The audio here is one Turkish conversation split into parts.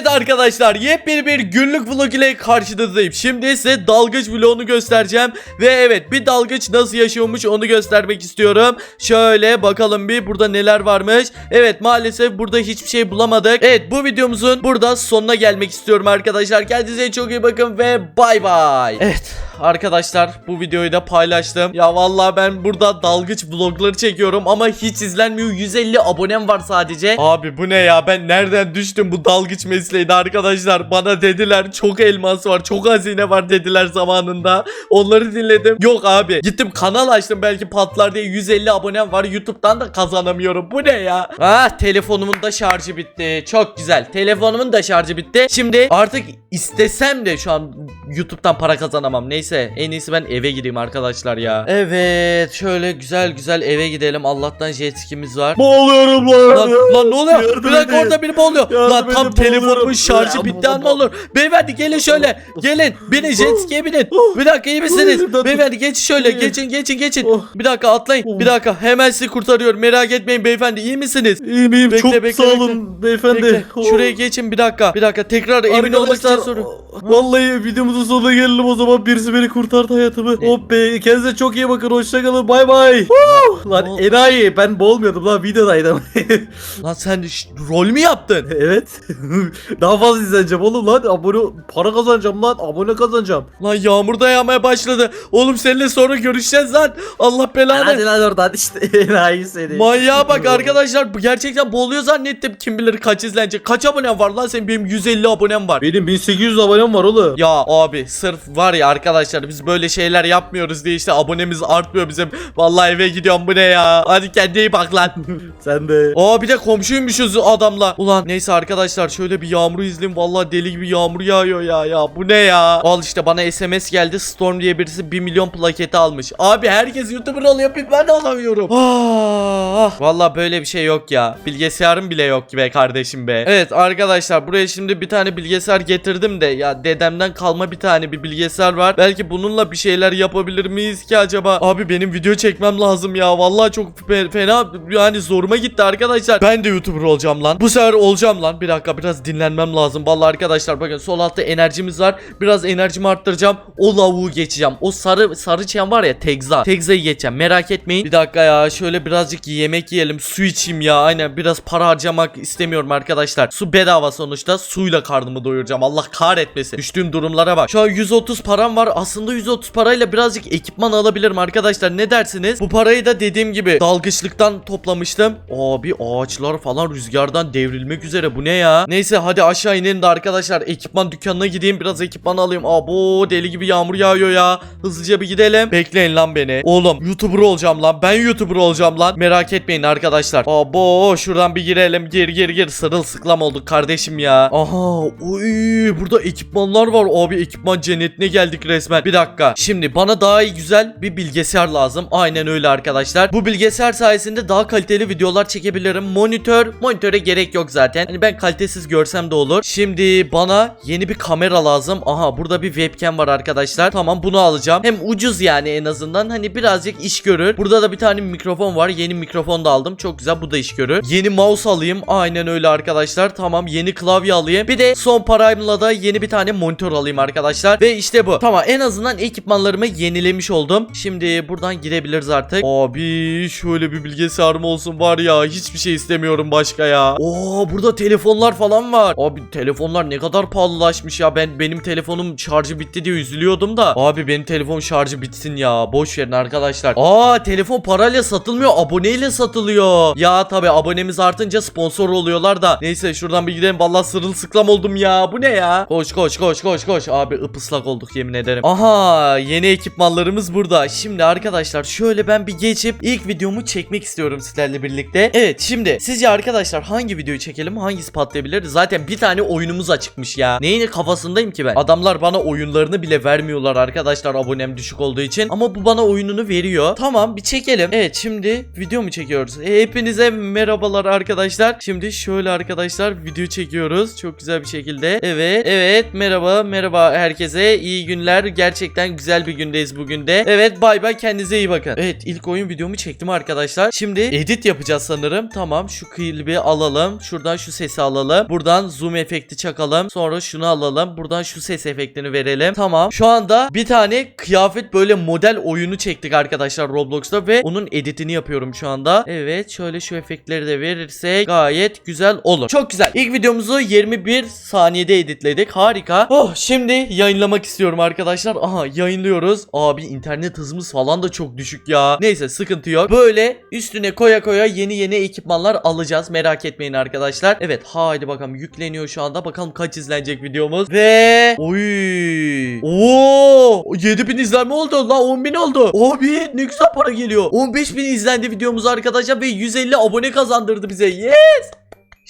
Evet arkadaşlar yepyeni bir günlük vlog ile karşınızdayım. Şimdi size dalgıç vlogunu göstereceğim. Ve evet bir dalgıç nasıl yaşıyormuş onu göstermek istiyorum. Şöyle bakalım bir burada neler varmış. Evet maalesef burada hiçbir şey bulamadık. Evet bu videomuzun burada sonuna gelmek istiyorum arkadaşlar. Kendinize çok iyi bakın ve bay bay. Evet arkadaşlar bu videoyu da paylaştım. Ya vallahi ben burada dalgıç vlogları çekiyorum ama hiç izlenmiyor. 150 abonem var sadece. Abi bu ne ya ben nereden düştüm bu dalgıç mesleğine arkadaşlar. Bana dediler çok elmas var çok hazine var dediler zamanında. Onları dinledim. Yok abi gittim kanal açtım belki patlar diye 150 abonem var. Youtube'dan da kazanamıyorum. Bu ne ya? Ah telefonumun da şarjı bitti. Çok güzel. Telefonumun da şarjı bitti. Şimdi artık istesem de şu an YouTube'dan para kazanamam. Neyse en iyisi ben eve gideyim arkadaşlar ya. Evet şöyle güzel güzel eve gidelim. Allah'tan jet skimiz var. Boğuluyorum lan. Lan, lan ne oluyor? Yardım bir dakika edin. orada biri boğuluyor. Yardım Lan tam edin, telefonumun boğuluyorum. şarjı Ya, bitti an ne bu- olur. Beyefendi gelin şöyle. Gelin. Binin jet ski'ye binin. Bir dakika iyi misiniz? Oh, Beyefendi geçin şöyle. Geçin geçin geçin. Oh. Bir dakika atlayın. Oh. Bir dakika hemen sizi kurtarıyorum. Merak etmeyin beyefendi iyi misiniz? İyiyim iyiyim Bekle, çok bekle, sağ olun beyefendi. Bekle. Oh. Şuraya geçin bir dakika. Bir dakika tekrar emin olmak için Arkadaşlar soru. vallahi videomuzun sonuna gelelim o zaman birisi beni kurtardı hayatımı. Hop be kendinize çok iyi bakın hoşçakalın bay bay. Woo! Lan Oh. enayi ben boğulmuyordum lan videodaydım. Lan sen ş- rol mü yaptın? evet. Daha fazla izleneceğim oğlum lan abone para kazanacağım lan abone kazanacağım. Lan yağmur da yağmaya başladı. Oğlum seninle sonra görüşeceğiz lan. Allah belanı. Hadi lan oradan işte enayi seni. Manyağa bak arkadaşlar bu gerçekten boğuluyor zannettim kim bilir kaç izlenecek kaç abonem var lan senin benim 150 abonem var Benim 1800 abonem var oğlum. ya abi sırf var ya arkadaşlar biz böyle şeyler yapmıyoruz diye işte abonemiz artmıyor bizim vallahi eve gidiyorum bu ne ya? Hadi kendine iyi bak lan. Sen de. Aa bir de komşuymuşuz adamla. Ulan neyse arkadaşlar şöyle bir yağmuru izleyin vallahi deli gibi yağmur yağıyor ya ya. Bu ne ya? Al işte bana SMS geldi. Storm diye birisi 1 milyon plaketi almış. Abi herkes YouTuber oluyor ben alamıyorum. Ah, vallahi böyle bir şey yok ya. Bilgisayarım bile yok be kardeşim be. Evet arkadaşlar buraya şimdi bir tane bilgisayar getirdim de ya dedemden kalma bir tane bir bilgisayar var. Belki bununla bir şeyler yapabilir miyiz ki acaba? Abi benim video çekmem lazım ya. Vallahi çok fe- fena yani zoruma gitti arkadaşlar. Ben de YouTuber olacağım lan. Bu sefer olacağım lan. Bir dakika biraz dinlenmem lazım. Vallahi arkadaşlar bakın sol altta enerjimiz var. Biraz enerjimi arttıracağım. O lavuğu geçeceğim. O sarı sarı çiyan var ya Tegza. Tegza'yı geçeceğim. Merak etmeyin. Bir dakika ya. Şöyle birazcık yemek yiyelim. Su içeyim ya. Aynen biraz para harcamak istemiyorum arkadaşlar. Su bedava sonuçta. Suyla karnımı doyuracağım. Allah kahretmesin. Düştüğüm durumlara bak şu an 130 param var. Aslında 130 parayla birazcık ekipman alabilirim arkadaşlar. Ne dersiniz? Bu parayı da dediğim gibi dalgıçlıktan toplamıştım. Abi ağaçlar falan rüzgardan devrilmek üzere. Bu ne ya? Neyse hadi aşağı inelim de arkadaşlar. Ekipman dükkanına gideyim. Biraz ekipman alayım. Abo deli gibi yağmur yağıyor ya. Hızlıca bir gidelim. Bekleyin lan beni. Oğlum youtuber olacağım lan. Ben youtuber olacağım lan. Merak etmeyin arkadaşlar. Abo şuradan bir girelim. Gir gir gir. Sırılsıklam olduk kardeşim ya. Aha uy burada ekipmanlar var. Abi ekipman cennetine geldik resmen. Bir dakika. Şimdi bana daha iyi güzel bir bilgisayar lazım. Aynen öyle arkadaşlar. Bu bilgisayar sayesinde daha kaliteli videolar çekebilirim. Monitör monitöre gerek yok zaten. Hani ben kalitesiz görsem de olur. Şimdi bana yeni bir kamera lazım. Aha burada bir webcam var arkadaşlar. Tamam bunu alacağım. Hem ucuz yani en azından. Hani birazcık iş görür. Burada da bir tane mikrofon var. Yeni mikrofon da aldım. Çok güzel bu da iş görür. Yeni mouse alayım. Aynen öyle arkadaşlar. Tamam yeni klavye alayım. Bir de son paramla da yeni bir tane monitör alayım arkadaşlar ve işte bu. Tamam en azından ekipmanlarımı yenilemiş oldum. Şimdi buradan gidebiliriz artık. Abi şöyle bir bilgisayarım olsun var ya. Hiçbir şey istemiyorum başka ya. Oo burada telefonlar falan var. Abi telefonlar ne kadar pahalılaşmış ya. Ben benim telefonum şarjı bitti diye üzülüyordum da. Abi benim telefon şarjı bitsin ya. Boş verin arkadaşlar. Aa telefon parayla satılmıyor. Aboneyle satılıyor. Ya tabi abonemiz artınca sponsor oluyorlar da. Neyse şuradan bir gidelim. Vallahi sırılsıklam oldum ya. Bu ne ya? Koş koş koş koş koş. Abi ıpıslak olduk yemin ederim. Aha yeni ekipmanlarımız burada. Şimdi arkadaşlar şöyle ben bir geçip ilk videomu çekmek istiyorum sizlerle birlikte. Evet şimdi sizce arkadaşlar hangi videoyu çekelim hangisi patlayabilir? Zaten bir tane oyunumuz açıkmış ya. Neyin kafasındayım ki ben? Adamlar bana oyunlarını bile vermiyorlar arkadaşlar abonem düşük olduğu için. Ama bu bana oyununu veriyor. Tamam bir çekelim. Evet şimdi video mu çekiyoruz. E, hepinize merhabalar arkadaşlar. Şimdi şöyle arkadaşlar video çekiyoruz. Çok güzel bir şekilde. Evet evet merhaba merhaba herkese. iyi günler. Gerçekten güzel bir gündeyiz bugün de. Evet bay bay kendinize iyi bakın. Evet ilk oyun videomu çektim arkadaşlar. Şimdi edit yapacağız sanırım. Tamam şu klibi alalım. Şuradan şu sesi alalım. Buradan zoom efekti çakalım. Sonra şunu alalım. Buradan şu ses efektini verelim. Tamam. Şu anda bir tane kıyafet böyle model oyunu çektik arkadaşlar Roblox'ta ve onun editini yapıyorum şu anda. Evet şöyle şu efektleri de verirsek gayet güzel olur. Çok güzel. İlk videomuzu 21 saniyede editledik. Harika. Oh şimdi yayınlamak istiyorum arkadaşlar. Aha yayınlıyoruz. Abi internet hızımız falan da çok düşük ya. Neyse sıkıntı yok. Böyle üstüne koya koya yeni yeni ekipmanlar alacağız. Merak etmeyin arkadaşlar. Evet haydi bakalım yükleniyor şu anda. Bakalım kaç izlenecek videomuz. Ve oy. Oo 7000 izlenme oldu. La 10.000 oldu. Abi ne güzel para geliyor. 15.000 izlendi videomuz arkadaşlar ve 150 abone kazandırdı bize. Yes.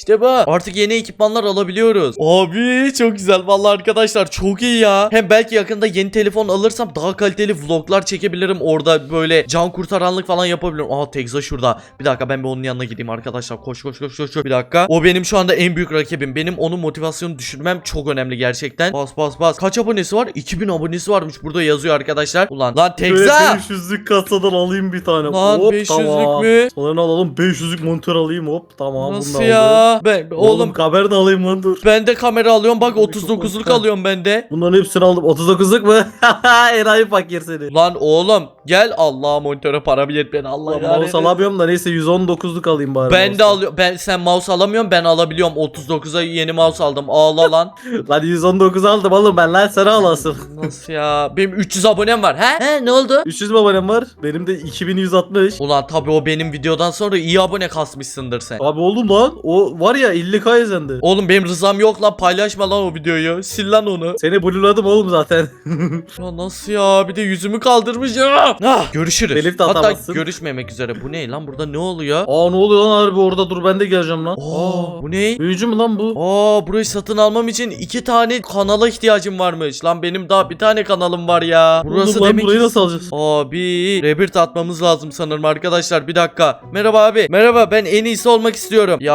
İşte bu. Artık yeni ekipmanlar alabiliyoruz. Abi çok güzel vallahi arkadaşlar çok iyi ya. Hem belki yakında yeni telefon alırsam daha kaliteli vloglar çekebilirim. Orada böyle can kurtaranlık falan yapabilirim. Aha Tekza şurada. Bir dakika ben bir onun yanına gideyim arkadaşlar. Koş koş koş koş. koş. Bir dakika. O benim şu anda en büyük rakibim. Benim onun motivasyonu düşürmem çok önemli gerçekten. Bas bas bas. Kaç abonesi var? 2000 abonesi varmış. Burada yazıyor arkadaşlar. Ulan lan Tekza. 500'lük kasadan alayım bir tane. Lan Hop, 500'lük tamam. mü? Sonra alalım 500'lük monitör alayım hop tamam. Nasıl bunu da ya? Ben, Oğlum, oğlum kamera da alayım lan dur. ben de kamera alıyorum. Bak Mikrofon 39'luk sen. alıyorum ben de. Bunların hepsini aldım. 39'luk mu? Enayi fakir seni. Lan oğlum gel Allah monitöre para yetmedi Allah ya. mouse alamıyorum da neyse 119'luk alayım bari. Ben de alıyorum. Ben sen mouse alamıyorsun ben alabiliyorum. 39'a yeni mouse aldım. Ağla lan. Lan 119 aldım oğlum ben lan sen alasın. Nasıl ya? Benim 300 abonem var. He? He ne oldu? 300 mi abonem var? Benim de 2160. Ulan tabii o benim videodan sonra iyi abone kasmışsındır sen. Abi oğlum lan o var ya 50k izlendi. Oğlum benim rızam yok lan paylaşma lan o videoyu. Sil lan onu. Seni blueladım oğlum zaten. Ya nasıl ya? Bir de yüzümü kaldırmış ya. Ah, görüşürüz. Telif de Hatta atamazsın. görüşmemek üzere. Bu ne lan? Burada ne oluyor? Aa ne oluyor lan harbi orada dur ben de geleceğim lan. Oo, bu ne? Büyücü mü lan bu? Aa burayı satın almam için iki tane kanala ihtiyacım varmış. Lan benim daha bir tane kanalım var ya. Burası Oğlum lan demek burayı nasıl alacağız? Abi rebirth atmamız lazım sanırım arkadaşlar bir dakika Merhaba abi merhaba ben en iyisi olmak istiyorum Ya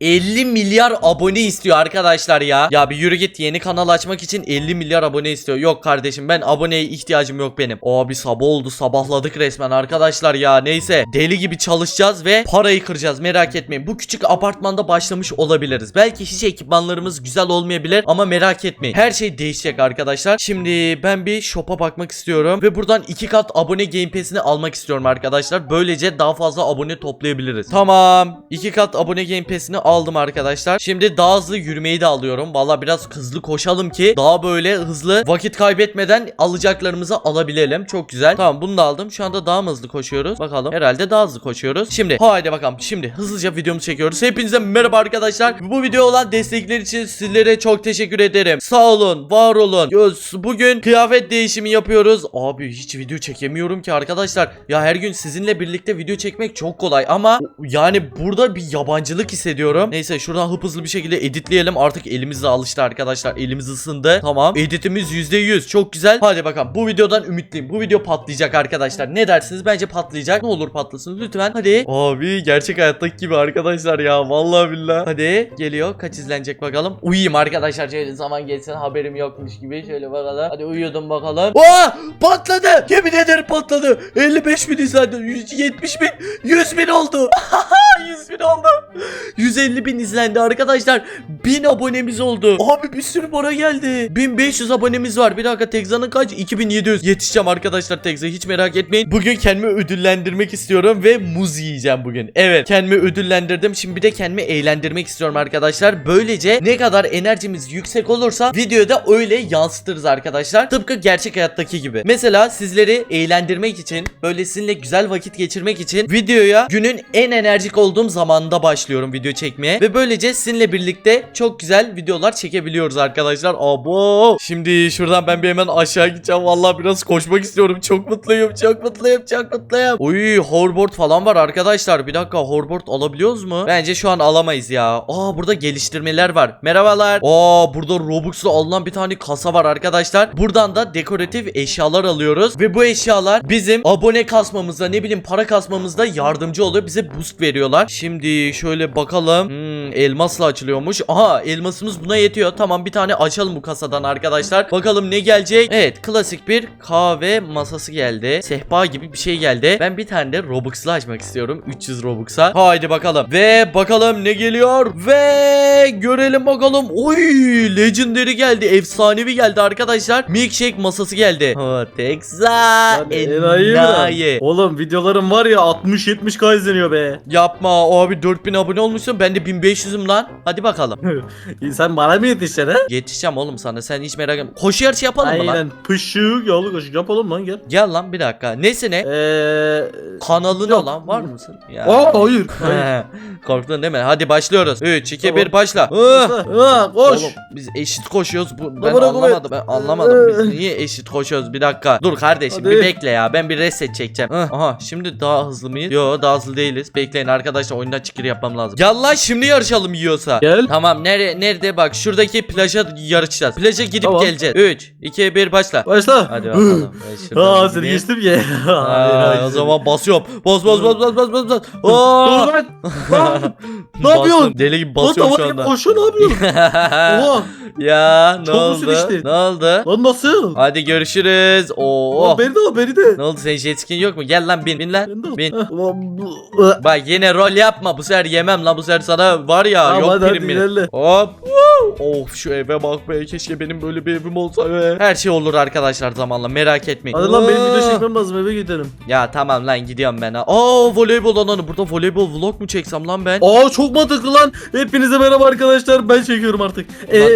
50 milyar abone istiyor arkadaşlar ya. Ya bir yürü git yeni kanal açmak için 50 milyar abone istiyor. Yok kardeşim ben aboneye ihtiyacım yok benim. Abi sabah oldu sabahladık resmen arkadaşlar ya. Neyse deli gibi çalışacağız ve parayı kıracağız merak etmeyin. Bu küçük apartmanda başlamış olabiliriz. Belki hiç ekipmanlarımız güzel olmayabilir ama merak etmeyin. Her şey değişecek arkadaşlar. Şimdi ben bir shop'a bakmak istiyorum Ve buradan iki kat abone game pass'ini almak istiyorum arkadaşlar. Böylece daha fazla abone toplayabiliriz. Tamam iki kat abone game pass'ini aldım arkadaşlar. Şimdi daha hızlı yürümeyi de alıyorum. Valla biraz hızlı koşalım ki daha böyle hızlı vakit kaybetmeden alacaklarımızı alabilelim. Çok güzel. Tamam bunu da aldım. Şu anda daha mı hızlı koşuyoruz? Bakalım. Herhalde daha hızlı koşuyoruz. Şimdi haydi bakalım. Şimdi hızlıca videomuzu çekiyoruz. Hepinize merhaba arkadaşlar. Bu video olan destekler için sizlere çok teşekkür ederim. Sağ olun var olun. Bugün kıyafet değişimi yapıyoruz. Abi hiç video çekemiyorum ki arkadaşlar. Ya her gün sizinle birlikte video çekmek çok kolay ama yani burada bir yabancılık hissediyorum. Neyse şuradan hıp hızlı bir şekilde editleyelim. Artık elimiz de alıştı arkadaşlar. Elimiz ısındı. Tamam. Editimiz %100 çok güzel. Hadi bakalım. Bu videodan ümitliyim. Bu video patlayacak arkadaşlar. Ne dersiniz? Bence patlayacak. Ne olur patlasın. Lütfen. Hadi. Abi gerçek hayattaki gibi arkadaşlar ya. Vallahi billahi. Hadi. Geliyor. Kaç izlenecek bakalım. Uyuyayım arkadaşlar. Şöyle zaman geçsin. Haberim yokmuş gibi. Şöyle bakalım. Hadi uyuyordum bakalım. Aa! Patladı. Yemin ederim patladı. 55 bin izlendi. 170 bin. 100 bin oldu. 100 bin oldu 150 bin izlendi arkadaşlar. 1000 abonemiz oldu. Abi bir sürü para geldi. 1500 abonemiz var. Bir dakika Tekza'nın kaç? 2700 yetişeceğim arkadaşlar Tekza hiç merak etmeyin. Bugün kendimi ödüllendirmek istiyorum ve muz yiyeceğim bugün. Evet kendimi ödüllendirdim. Şimdi bir de kendimi eğlendirmek istiyorum arkadaşlar. Böylece ne kadar enerjimiz yüksek olursa videoda öyle yansıtırız arkadaşlar. Tıpkı gerçek hayattaki gibi. Mesela sizleri eğlendirmek için böyle sizinle güzel vakit geçirmek için videoya günün en enerjik olduğum zamanda başlıyorum video çekmeye Ve böylece sizinle birlikte çok güzel videolar çekebiliyoruz arkadaşlar. Abo! Şimdi şuradan ben bir hemen aşağı gideceğim. Vallahi biraz koşmak istiyorum. Çok mutluyum çok mutluyum çok mutluyum. Uy hoverboard falan var arkadaşlar. Bir dakika hoverboard alabiliyoruz mu? Bence şu an alamayız ya. Aa burada geliştirmeler var. Merhabalar. Aa burada Robux'la alınan bir tane kasa var arkadaşlar. Buradan da dekoratif eşyalar alıyoruz. Ve bu eşyalar bizim abone kasmamızda ne bileyim para kasmamızda yardımcı oluyor. Bize boost veriyorlar. Şimdi şöyle bakalım. Hmm, elmasla açılıyormuş. Aha elmasımız buna yetiyor. Tamam bir tane açalım bu kasadan arkadaşlar. Bakalım ne gelecek. Evet klasik bir kahve masası geldi. Sehpa gibi bir şey geldi. Ben bir tane de Robux'la açmak istiyorum. 300 Robux'a. Haydi bakalım. Ve bakalım ne geliyor. Ve görelim bakalım. Oy legendary geldi. Efsanevi geldi arkadaşlar. Milkshake masası geldi. Ha. Lan enayi. Oğlum videolarım var ya 60-70k izleniyor be. Yapma abi 4000 abone olmuşsun ben de 1500'üm lan. Hadi bakalım. Sen bana mı yetişeceksin ha? Yetişeceğim oğlum sana sen hiç merak etme. Koşu yarışı yapalım mı lan? Aynen. Pışık yolu koşuk yapalım lan gel. Gel lan bir dakika. Nesi ne? Eee... Kanalına yok. lan var mısın? Ya. Aa hayır. hayır. Korktun değil mi? Hadi başlıyoruz. 3 2 Tamam. 1 başla. Ah! Koş. Oğlum biz eşit koşuyoruz. Bu, ben Bırak anlamadım. Ben anlamadım. Biz niye eşit koşuyoruz? Bir dakika. Dur kardeşim Hadi. bir bekle ya. Ben bir reset çekeceğim. Aha şimdi daha hızlı mıyız? Yo daha hızlı değiliz. Bekleyin arkadaşlar oyundan çıkır yapmam lazım. Gel lan şimdi yarışalım yiyorsa. Gel. Tamam nere nerede bak şuradaki plaja yarışacağız. Plaja gidip Tamam. geleceğiz. 3 2 1 başla. Başla. Hadi bakalım. Ben şuradan Aa seni gideyim. geçtim ya. Aa, o zaman basıyorum. Bas bas bas bas bas bas bas. Aa! lan. Lan. Ne Bastım. yapıyorsun? Deli gibi Lan basıyorum şu anda. koşuyor ne yapıyorsun? Oha. ya ne Çok oldu? işte. Ne oldu? Lan nasıl? Hadi görüşürüz. Oo. Lan beni de al beni de. Ne oldu senin jet skin yok mu? Gel lan bin bin lan. Beni de al. Bin. Heh, ulan bu- Bak yine rol yapma. Bu sefer yemem lan. Bu sefer sana var ya Tamam, yok hadi, hadi prim benim. ilerle. Hop. Woo. Of şu eve bak be. Keşke benim böyle bir evim olsa be. Her şey olur arkadaşlar zamanla. Merak etmeyin. Hadi lan benim video çekmem lazım eve gidelim. Ya tamam lan gidiyorum ben ha. Aa voleybol alanı. Burada voleybol vlog mu çeksem lan ben? Aa çok mantıklı lan. Hepinize merhaba arkadaşlar. Ben çekiyorum artık. Ee,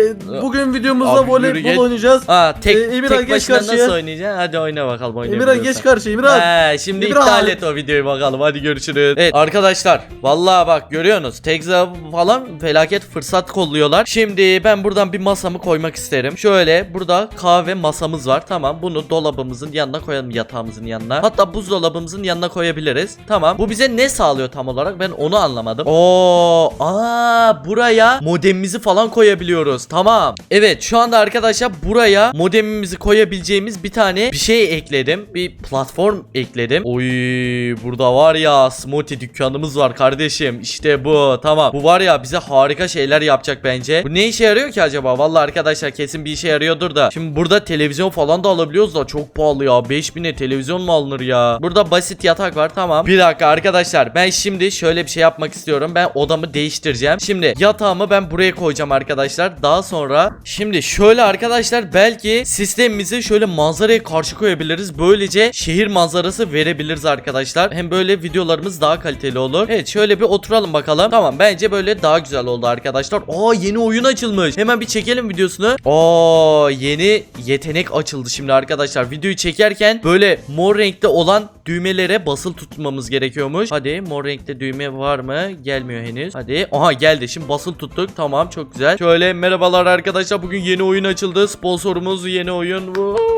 bugün videomuzda Abi yürü voleybol git. oynayacağız. Aa tek, Ee, Emirhan, tek geç başına karşıya. nasıl oynayacaksın? Hadi oyna bakalım Emirhan oynayabiliyorsan. geç karşıya Emirhan. He, şimdi Emirhan. iptal et o videoyu bakalım. Hadi görüşürüz. Evet arkadaşlar. Vallahi bak görüyorsunuz. Tekza falan felaket fırsat kolluyorlar. Şimdi ben buradan bir masamı koymak isterim. Şöyle burada kahve masamız var. Tamam bunu dolabımızın yanına koyalım yatağımızın yanına. Hatta buzdolabımızın yanına koyabiliriz. Tamam. Bu bize ne sağlıyor tam olarak? Ben onu anlamadım. Oo, aa buraya modemimizi falan koyabiliyoruz. Tamam. Evet şu anda arkadaşlar buraya modemimizi koyabileceğimiz bir tane bir şey ekledim. Bir platform ekledim. Oy burada var ya smoothie dükkanımız var kardeşim. İşte bu. Tamam. Bu var ya bize harika şeyler yapacak bence. Bu ne işe yarıyor ki acaba? Vallahi arkadaşlar kesin bir işe yarıyordur da. Şimdi burada televizyon falan da alabiliyoruz da çok pahalı ya. 5000'e televizyon mu alınır ya? Burada basit yatak var tamam. Bir dakika arkadaşlar ben şimdi şöyle bir şey yapmak istiyorum. Ben odamı değiştireceğim. Şimdi yatağımı ben buraya koyacağım arkadaşlar. Daha sonra şimdi şöyle arkadaşlar belki sistemimizi şöyle manzaraya karşı koyabiliriz. Böylece şehir manzarası verebiliriz arkadaşlar. Hem böyle videolarımız daha kaliteli olur. Evet şöyle bir oturalım bakalım. Tamam bence böyle daha güzel oldu arkadaşlar. Aa yeni oyun açılmış. Hemen bir çekelim videosunu. Aa yeni yetenek açıldı şimdi arkadaşlar. Videoyu çekerken böyle mor renkte olan düğmelere basılı tutmamız gerekiyormuş. Hadi mor renkte düğme var mı? Gelmiyor henüz. Hadi. Aha geldi. Şimdi basılı tuttuk. Tamam çok güzel. Şöyle merhabalar arkadaşlar. Bugün yeni oyun açıldı. Sponsorumuz yeni oyun. Woo!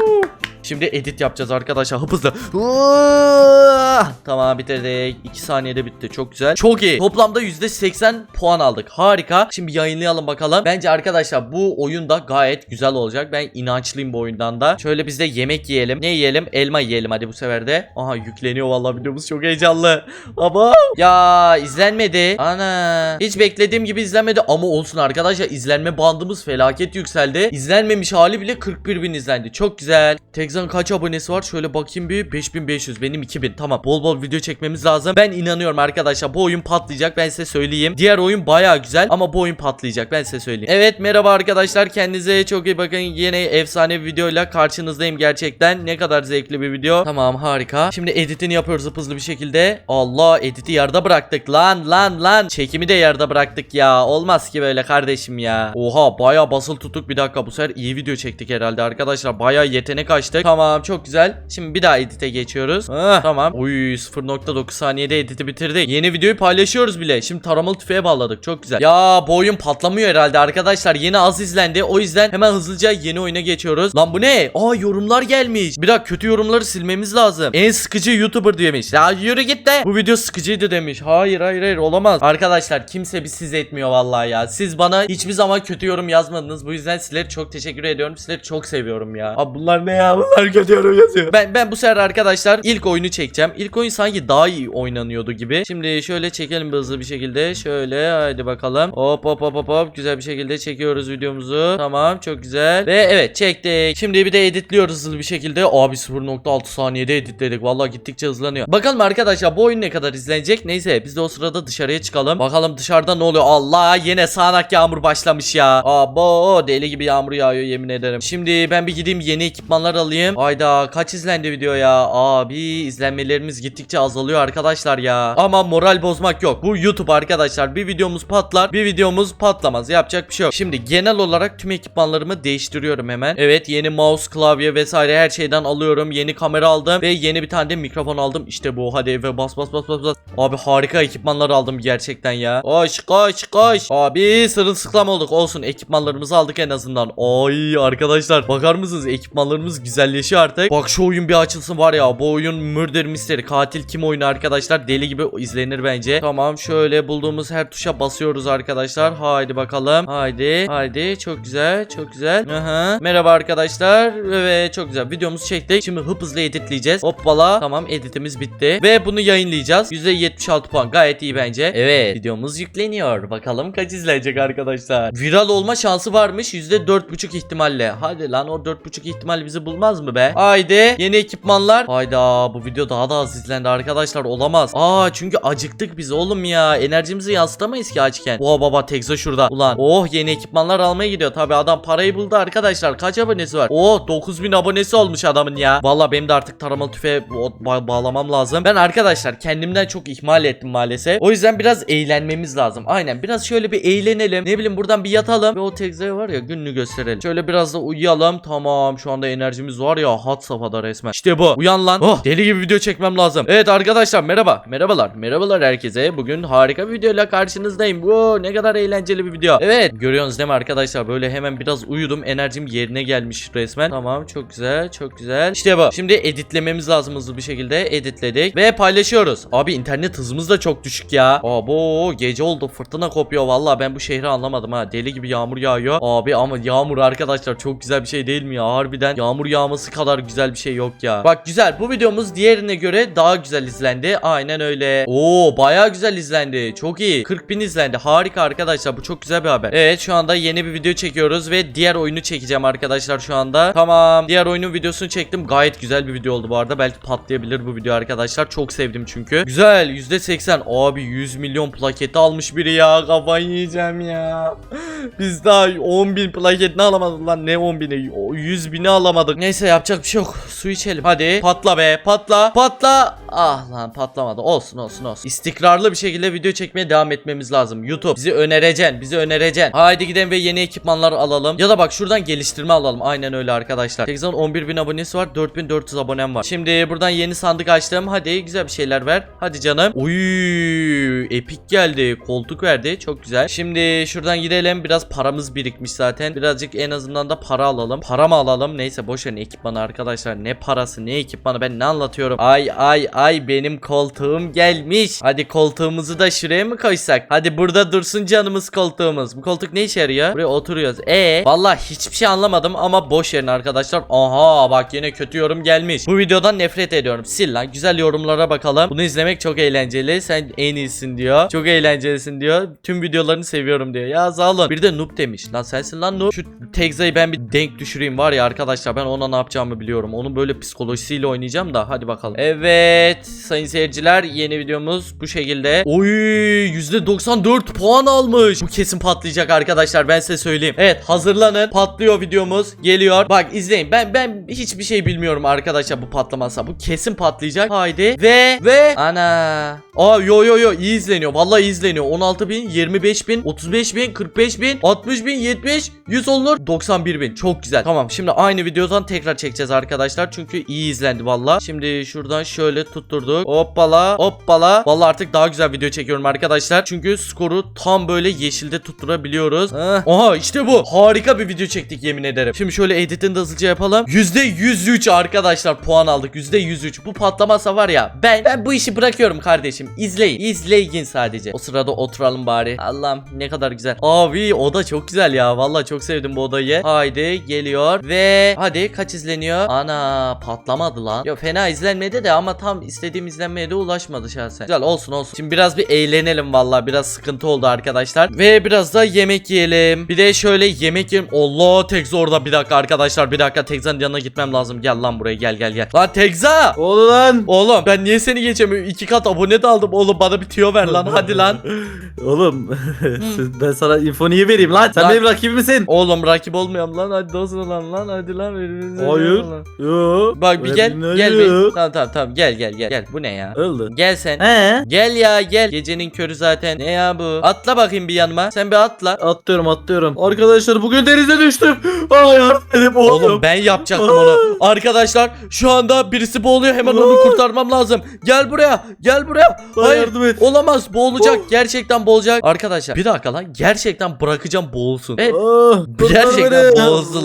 Şimdi edit yapacağız arkadaşlar hızlı. Tamam bitirdik. 2 saniyede bitti. Çok güzel. Çok iyi. Toplamda %80 puan aldık. Harika. Şimdi yayınlayalım bakalım. Bence arkadaşlar bu oyun da gayet güzel olacak. Ben inançlıyım bu oyundan da. Şöyle biz de yemek yiyelim. Ne yiyelim? Elma yiyelim hadi bu sefer de. Aha yükleniyor vallahi videomuz çok heyecanlı. Baba. Ya izlenmedi. Ana. Hiç beklediğim gibi izlenmedi ama olsun arkadaşlar izlenme bandımız felaket yükseldi. İzlenmemiş hali bile 41 bin izlendi. Çok güzel. Tekzan kaç abonesi var? Şöyle bakayım bir 5500 benim 2000 tamam bol bol video çekmemiz lazım. Ben inanıyorum arkadaşlar bu oyun patlayacak ben size söyleyeyim. Diğer oyun baya güzel ama bu oyun patlayacak ben size söyleyeyim. Evet merhaba arkadaşlar kendinize çok iyi bakın. Yine efsane bir videoyla karşınızdayım gerçekten. Ne kadar zevkli bir video. Tamam harika. Şimdi editini yapıyoruz hızlı bir şekilde. Allah editi yarıda bıraktık lan lan lan. Çekimi de yarıda bıraktık ya. Olmaz ki böyle kardeşim ya. Oha baya basılı tuttuk bir dakika bu sefer iyi video çektik herhalde arkadaşlar. Baya yetenek açtık. Tamam çok güzel. Şimdi bir daha edite geçiyoruz. Ah, tamam. Uy 0.9 saniyede editi bitirdik. Yeni videoyu paylaşıyoruz bile. Şimdi taramalı tüfeğe bağladık. Çok güzel. Ya bu oyun patlamıyor herhalde arkadaşlar. Yeni az izlendi. O yüzden hemen hızlıca yeni oyuna geçiyoruz. Lan bu ne? Aa yorumlar gelmiş. Bir dakika kötü yorumları silmemiz lazım. En sıkıcı YouTuber demiş. Ya yürü git de. Bu video sıkıcıydı demiş. Hayır hayır hayır olamaz. Arkadaşlar kimse bir siz etmiyor vallahi ya. Siz bana hiçbir zaman kötü yorum yazmadınız. Bu yüzden sizlere çok teşekkür ediyorum. Sizleri çok seviyorum ya. Abi bunlar ne ya? Yorumlar kötü yorum yazıyor. Ben ben bu sefer arkadaşlar ilk oyunu çekeceğim. İlk oyun sanki daha iyi oynanıyordu gibi. Şimdi şöyle çekelim hızlı bir şekilde. Şöyle haydi bakalım. Hop hop hop hop hop. Güzel bir şekilde çekiyoruz videomuzu. Tamam çok güzel. Ve evet çektik. Şimdi bir de editliyoruz hızlı bir şekilde. Abi 0.6 saniyede editledik. Vallahi gittikçe hızlanıyor. Bakalım arkadaşlar bu oyun ne kadar izlenecek. Neyse biz de o sırada dışarıya çıkalım. Bakalım dışarıda ne oluyor. Allah yine sağanak yağmur başlamış ya. Abo deli gibi yağmur yağıyor yemin ederim. Şimdi ben bir gideyim yeni ekipmanlar alayım. Hayda kaç izlendi video ya. Abi izlenmelerimiz gittikçe azalıyor arkadaşlar ya. Ama moral bozmak yok. Bu YouTube arkadaşlar. Bir videomuz patlar, bir videomuz patlamaz. Yapacak bir şey yok. Şimdi genel olarak tüm ekipmanlarımı değiştiriyorum hemen. Evet yeni mouse, klavye vesaire her şeyden alıyorum. Yeni kamera aldım ve yeni bir tane de mikrofon aldım. İşte bu. Hadi eve bas bas bas bas bas. Abi harika ekipmanlar aldım gerçekten ya. Koş koş koş. Abi sırılsıklam olduk. Olsun ekipmanlarımızı aldık en azından. Ay arkadaşlar bakar mısınız ekipmanlarımız güzelleşiyor artık. Bak şu oyun bir açılsın var ya. Bu oyun Murder Mystery. Katil kim oyunu arkadaşlar. Deli gibi izlenir bence. Tamam şöyle bulduğumuz her tuşa basıyoruz arkadaşlar. Haydi bakalım. Haydi. Haydi. Çok güzel. Çok güzel. Aha. Merhaba arkadaşlar. Evet çok güzel. Videomuzu çektik. Şimdi hıp hızlı editleyeceğiz. Hoppala. Tamam editimiz bitti. Ve bunu yayınlayacağız. %76 puan. Gayet iyi bence. Evet. Videomuz yükleniyor. Bakalım kaç izlenecek arkadaşlar. Viral olma şansı varmış. %4.5 ihtimalle. Hadi lan o 4.5 ihtimal bizi bulmaz mı be? Haydi. Yeni ekipmanlar. Hayda bu video daha da az izlendi arkadaşlar. Olamaz. Aa çünkü acıktık biz oğlum ya. Enerjimizi yansıtamayız ki açken. Oha baba Tekza şurada. Ulan oh yeni ekipmanlar almaya gidiyor. Tabi adam parayı buldu arkadaşlar. Kaç abonesi var? Oh 9000 abonesi olmuş adamın ya. Valla benim de artık taramalı tüfeğe ba- bağlamam lazım. Ben arkadaşlar kendimden çok ihmal ettim maalesef. O yüzden biraz eğlenmemiz lazım. Aynen biraz şöyle bir eğlenelim. Ne bileyim buradan bir yatalım. Ve o Tekza'ya var ya gününü gösterelim. Şöyle biraz da uyuyalım. Tamam şu anda enerjimiz var ya hat safhada resmen. İşte bu. Uyan lan. Oh deli gibi video çekmem lazım. Evet arkadaşlar merhaba. Merhabalar. Merhabalar herkese. Bugün harika bir videoyla karşınızdayım. Wow, ne kadar eğlenceli bir video. Evet görüyorsunuz değil mi arkadaşlar? Böyle hemen biraz uyudum. Enerjim yerine gelmiş resmen. Tamam çok güzel. Çok güzel. İşte bu. Şimdi editlememiz lazım hızlı bir şekilde. Editledik. Ve paylaşıyoruz. Abi internet hızımız da çok düşük ya. Abo gece oldu. Fırtına kopuyor. Vallahi ben bu şehri anlamadım ha. Deli gibi yağmur yağıyor. Abi ama yağmur arkadaşlar çok güzel bir şey değil mi ya? Harbiden yağmur yağması kadar güzel bir şey yok ya. Bak güzel. Bu videomuz diğerine göre daha güzel izlendi. Aynen öyle. Oo bayağı güzel izlendi. Çok iyi. 40 bin izlendi. Harika arkadaşlar. Bu çok güzel bir haber. Evet şu anda yeni bir video çekiyoruz ve diğer oyunu çekeceğim arkadaşlar şu anda. Tamam. Diğer oyunun videosunu çektim. Gayet güzel bir video oldu bu arada. Belki patlayabilir bu video arkadaşlar. Çok sevdim çünkü. Güzel. %80. Abi 100 milyon plaketi almış biri ya. Kafayı yiyeceğim ya. Biz daha 10 bin plaketini alamadık lan. Ne 10 bini? O 100 bini alamadık. Neyse yapacak bir şey yok. Su içelim. Hadi. Patla be. Patla. Patla. Ah lan patlamadı. Olsun olsun olsun. İstikrarlı bir şekilde video çekmeye devam etmemiz lazım. YouTube bizi önereceksin. Bizi önereceksin. Haydi gidelim ve yeni ekipmanlar alalım. Ya da bak şuradan geliştirme alalım. Aynen öyle arkadaşlar. Tekzan 11 bin abonesi var. 4400 abonem var. Şimdi buradan yeni sandık açtım. Hadi güzel bir şeyler ver. Hadi canım. Uy, epik geldi. Koltuk verdi. Çok güzel. Şimdi şuradan gidelim. Biraz paramız birikmiş zaten. Birazcık en azından da para alalım. Para mı alalım? Neyse boş verin ekipmanı arkadaşlar. Ne parası ne ekipmanı ben ne anlatıyorum. Ay ay ay benim koltuğum gelmiş. Hadi koltuğumuzu da şuraya mı koysak? Hadi burada dursun canımız koltuğumuz. Bu koltuk ne işe yarıyor? Buraya oturuyoruz. E vallahi hiçbir şey anlamadım ama boş verin arkadaşlar. Aha bak yine kötü yorum gelmiş. Bu videodan nefret ediyorum. Sil lan. Güzel yorumlara bakalım. Bunu izlemek çok eğlenceli. Sen en iyisin diyor. Çok eğlencelisin diyor. Tüm videolarını seviyorum diyor. Ya sağ olun. Bir de noob demiş. Lan sensin lan noob. Şu Tegza'yı ben bir denk düşüreyim var ya arkadaşlar. Ben ona ne yapacağımı biliyorum. Onun böyle psikolojisiyle oynayacağım da. Hadi bakalım. Evet. Sayın seyirciler yeni videomuz bu şekilde. Oy %94 puan almış. Bu kesin patlayacak arkadaşlar. Ben size söyleyeyim. Evet hazırlanın. Patlıyor videomuz. Geliyor. Bak izleyin. Ben ben hiçbir şey bilmiyorum arkadaşlar bu patlamazsa. Bu kesin patlayacak. Haydi. Ve ve ana. Aa yo yo yo iyi izleniyor. Vallahi izleniyor. 16 bin, 25 bin, 35 bin, 45 bin, 60 bin, 70, 100 olur. 91 bin. Çok güzel. Tamam şimdi aynı videodan tekrar çekeceğiz arkadaşlar. Çünkü iyi izlendi valla. Şimdi şuradan şöyle tutturduk. Hoppala hoppala. Valla artık daha güzel video çekiyorum arkadaşlar. Çünkü skoru tam böyle yeşilde tutturabiliyoruz. Heh. Aha işte bu. Harika bir video çektik yemin ederim. Şimdi şöyle editini de hızlıca yapalım. %103 arkadaşlar puan aldık. %103. Bu patlamasa var ya ben ben bu işi bırakıyorum kardeşim. İzleyin. İzleyin sadece. O sırada oturalım bari. Allah'ım ne kadar güzel. Abi oda çok güzel ya. Vallahi çok sevdim bu odayı. Haydi geliyor ve hadi kaç izleniyor? Ana patlamadı lan. Yo fena izlenmedi de ama tam istediğim izlenmeye de ulaşmadı şahsen. Güzel olsun olsun. Şimdi biraz bir eğlenelim vallahi biraz sıkıntı oldu arkadaşlar. Ve biraz da yemek yiyelim. Bir de şöyle yemek yiyelim. Allah Tekza orada bir dakika arkadaşlar bir dakika Tekza'nın yanına gitmem lazım. Gel lan buraya gel gel gel. Lan Tekza! Oğlum lan. Oğlum ben niye seni geçemiyorum? İki kat abone de aldım oğlum bana bir tüyo ver lan hadi lan. Oğlum ben sana info niye vereyim lan? Sen Lan- benim rakibimsin. Oğlum rakip olmayalım lan hadi dostum lan lan hadi lan. birbirimize Hayır. Yo. Bak bir Öyle gel bir gel yok. bir. Tamam tamam tamam gel gel gel gel. Bu ne ya? Öldü. Gel sen. He? Gel ya gel. Gecenin körü zaten. Ne ya bu? Atla bakayım bir yanıma. Sen bir atla. Atlıyorum atlıyorum. Arkadaşlar bugün denize düştüm. Aa yardım Oğlum oğlum. ben yapacaktım onu. Arkadaşlar şu anda birisi boğuluyor. Hemen onu kurtarmam lazım. Gel buraya. Gel buraya. Bana Hayır. yardım et. Olamaz. Boğulacak. Oh. Gerçekten boğulacak. Arkadaşlar bir dakika lan. Gerçekten bırakacağım boğulsun. Evet. Ah, kurtar Gerçekten beni.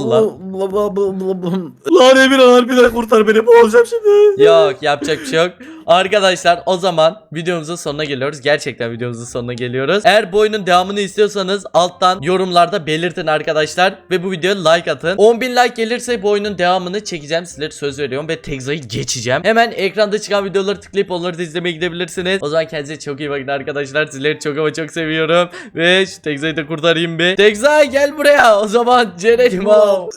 lan. Bla bla bla bla bla. Lan Emir harbiden kurtar beni boğulacağım şimdi. Yok yapacak bir şey yok. Arkadaşlar o zaman videomuzun sonuna geliyoruz. Gerçekten videomuzun sonuna geliyoruz. Eğer bu oyunun devamını istiyorsanız alttan yorumlarda belirtin arkadaşlar. Ve bu videoya like atın. 10.000 like gelirse bu oyunun devamını çekeceğim. Sizlere söz veriyorum ve Tegza'yı geçeceğim. Hemen ekranda çıkan videoları tıklayıp onları da izlemeye gidebilirsiniz. O zaman kendinize çok iyi bakın arkadaşlar. Sizleri çok ama çok seviyorum. Ve şu Tegza'yı da kurtarayım bir. Tegza gel buraya. O zaman Ceren'im al.